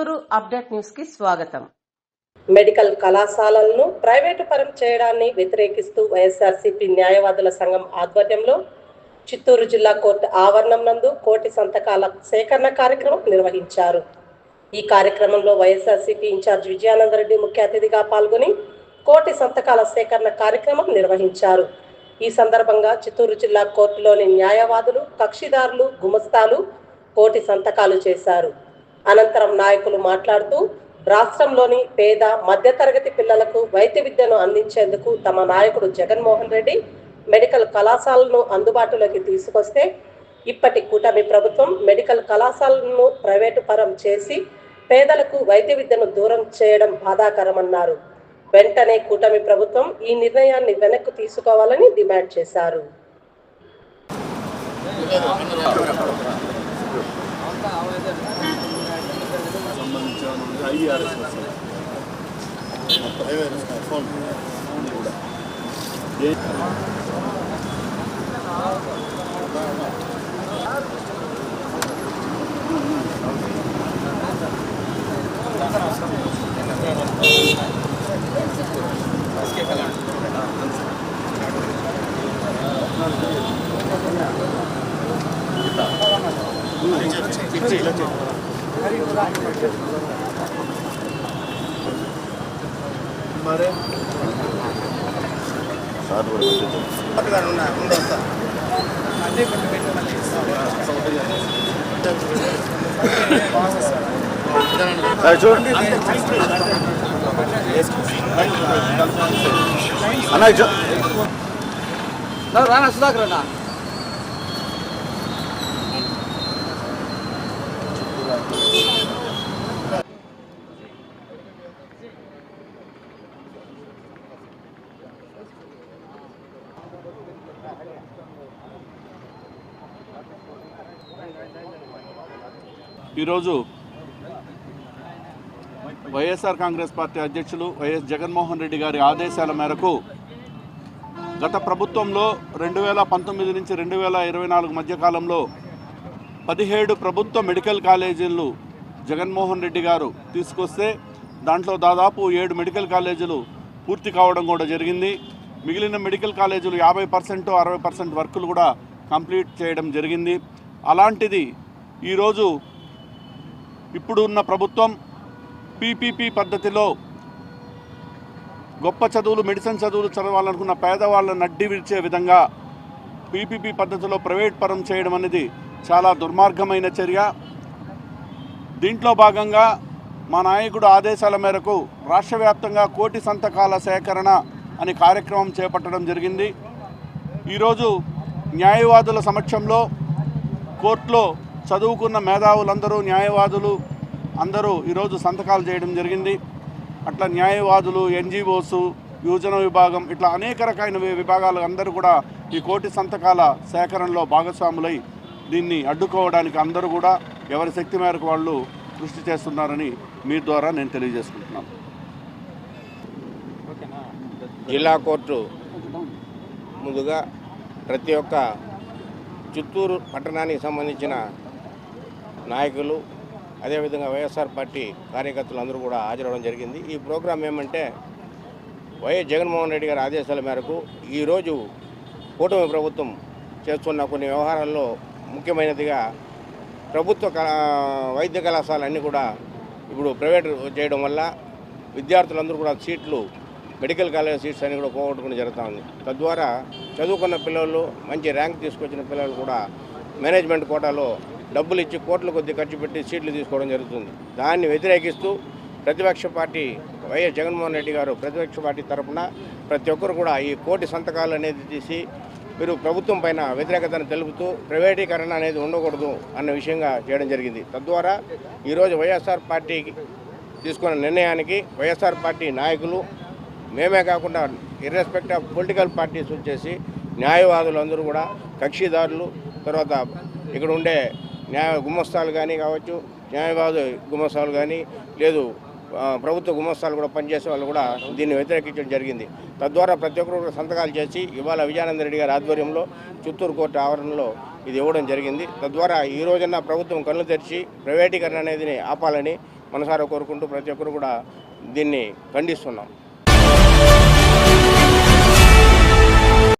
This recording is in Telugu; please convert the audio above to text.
చిత్తూరు అప్డేట్ న్యూస్కి స్వాగతం. మెడికల్ కళాశాలలను ప్రైవేటు పరం చేయడాన్ని వ్యతిరేకిస్తూ వైఎస్ఆర్సీపీ న్యాయవాదుల సంఘం ఆధ్వర్యంలో చిత్తూరు జిల్లా కోర్టు ఆవరణం నందు కోటి సంతకాల సేకరణ కార్యక్రమం నిర్వహించారు. ఈ కార్యక్రమంలో వైఎస్ఆర్సీపీ ఇన్ఛార్జ్ విజయానందరెడ్డి ముఖ్య అతిథిగా పాల్గొని కోటి సంతకాల సేకరణ కార్యక్రమం నిర్వహించారు. ఈ సందర్భంగా చిత్తూరు జిల్లా కోర్టులోని న్యాయవాదులు కక్షిదారులు గుమస్తాలు కోటి సంతకాలు చేశారు. అనంతరం నాయకులు మాట్లాడుతూ రాష్ట్రంలోని పేద మధ్యతరగతి పిల్లలకు వైద్య విద్యను అందించేందుకు తమ నాయకుడు జగన్మోహన్ రెడ్డి మెడికల్ కళాశాలను అందుబాటులోకి తీసుకొస్తే ఇప్పటి కూటమి ప్రభుత్వం మెడికల్ కళాశాలను ప్రైవేటు పరం చేసి పేదలకు వైద్య విద్యను దూరం చేయడం బాధాకరమన్నారు. వెంటనే కూటమి ప్రభుత్వం ఈ నిర్ణయాన్ని వెనక్కు తీసుకోవాలని డిమాండ్ చేశారు. సంబంధించిన ఐఆర్ఎస్ ఫోన్ కూడా మరే సార్ చూడండి అన్న రానా సుధాకర్ అన్న. ఈరోజు వైఎస్ఆర్ కాంగ్రెస్ పార్టీ అధ్యక్షులు వైఎస్ జగన్మోహన్ రెడ్డి గారి ఆదేశాల మేరకు గత ప్రభుత్వంలో రెండు వేల పంతొమ్మిది నుంచి రెండు వేల ఇరవై నాలుగు మధ్యకాలంలో పదిహేడు ప్రభుత్వ మెడికల్ కాలేజీలు జగన్మోహన్ రెడ్డి గారు తీసుకొస్తే దాంట్లో దాదాపు ఏడు మెడికల్ కాలేజీలు పూర్తి కావడం కూడా జరిగింది. మిగిలిన మెడికల్ కాలేజీలు యాభై పర్సెంట్ అరవై పర్సెంట్ వర్కులు కూడా కంప్లీట్ చేయడం జరిగింది. అలాంటిది ఈరోజు ఇప్పుడు ఉన్న ప్రభుత్వం పీపీపీ పద్ధతిలో గొప్ప చదువులు మెడిసిన్ చదువులు చదవాలనుకున్న పేదవాళ్ళని నడ్డి విడిచే విధంగా పీపీపీ పద్ధతిలో ప్రైవేట్ పరం చేయడం అనేది చాలా దుర్మార్గమైన చర్య. దీంట్లో భాగంగా మా నాయకుడు ఆదేశాల మేరకు రాష్ట్ర వ్యాప్తంగా కోటి సంతకాల సేకరణ అనే కార్యక్రమం చేపట్టడం జరిగింది. ఈరోజు న్యాయవాదుల సమక్షంలో కోర్టులో చదువుకున్న మేధావులందరూ న్యాయవాదులు అందరూ ఈరోజు సంతకాలు చేయడం జరిగింది. అట్లా న్యాయవాదులు ఎన్జిఓస్ యువజన విభాగం ఇట్లా అనేక రకమైన విభాగాలు అందరూ కూడా ఈ కోటి సంతకాల సేకరణలో భాగస్వాములై దీన్ని అడ్డుకోవడానికి అందరూ కూడా ఎవరి శక్తి మేరకు వాళ్ళు కృషి చేస్తున్నారని మీ ద్వారా నేను తెలియజేసుకుంటున్నాను. జిల్లా కోర్టు ముందుగా ప్రతి ఒక్క చిత్తూరు పట్టణానికి సంబంధించిన నాయకులు అదేవిధంగా వైఎస్ఆర్ పార్టీ కార్యకర్తలు అందరూ కూడా హాజరవడం జరిగింది. ఈ ప్రోగ్రాం ఏమంటే వైఎస్ జగన్మోహన్ రెడ్డి గారి ఆదేశాల మేరకు ఈరోజు కూటమి ప్రభుత్వం చేస్తున్న కొన్ని వ్యవహారాల్లో ముఖ్యమైనదిగా ప్రభుత్వ వైద్య కళాశాలన్నీ కూడా ఇప్పుడు ప్రైవేట్ చేయడం వల్ల విద్యార్థులందరూ కూడా సీట్లు మెడికల్ కాలేజ్ సీట్స్ అన్నీ కూడా పోగొట్టుకుని జరుగుతూ ఉంది. తద్వారా చదువుకున్న పిల్లలు మంచి ర్యాంక్ తీసుకొచ్చిన పిల్లలు కూడా మేనేజ్మెంట్ కోటాలో డబ్బులు ఇచ్చి కోట్ల కొద్ది ఖర్చు పెట్టి సీట్లు తీసుకోవడం జరుగుతుంది. దాన్ని వ్యతిరేకిస్తూ ప్రతిపక్ష పార్టీ వైఎస్ జగన్మోహన్ రెడ్డి గారు ప్రతిపక్ష పార్టీ తరఫున ప్రతి ఒక్కరు కూడా ఈ కోటి సంతకాలు అనేది తీసి మీరు ప్రభుత్వం పైన వ్యతిరేకతను తెలుపుతూ ప్రైవేటీకరణ అనేది ఉండకూడదు అన్న విషయంగా చేయడం జరిగింది. తద్వారా ఈరోజు వైఎస్ఆర్ పార్టీకి తీసుకున్న నిర్ణయానికి వైఎస్ఆర్ పార్టీ నాయకులు మేమే కాకుండా ఇర్రెస్పెక్ట్ ఆఫ్ పొలిటికల్ పార్టీస్ వచ్చేసి న్యాయవాదులు అందరూ కూడా కక్షిదారులు తర్వాత ఇక్కడ ఉండే న్యాయ గుమస్తాలు కానీ కావచ్చు న్యాయవాదు గుమస్తాలు కానీ లేదు ప్రభుత్వ గుమస్తాలు కూడా పనిచేసే వాళ్ళు కూడా దీన్ని వ్యతిరేకించడం జరిగింది. తద్వారా ప్రతి ఒక్కరు కూడా సంతకాలు చేసి ఇవాళ విజయానంద రెడ్డి గారి ఆధ్వర్యంలో చిత్తూరు కోర్టు ఆవరణలో ఇది ఇవ్వడం జరిగింది. తద్వారా ఈ రోజున ప్రభుత్వం కళ్ళు తెరిచి ప్రైవేటీకరణ అనేది ఆపాలని మనసారా కోరుకుంటూ ప్రతి ఒక్కరు కూడా దీన్ని ఖండిస్తున్నాం.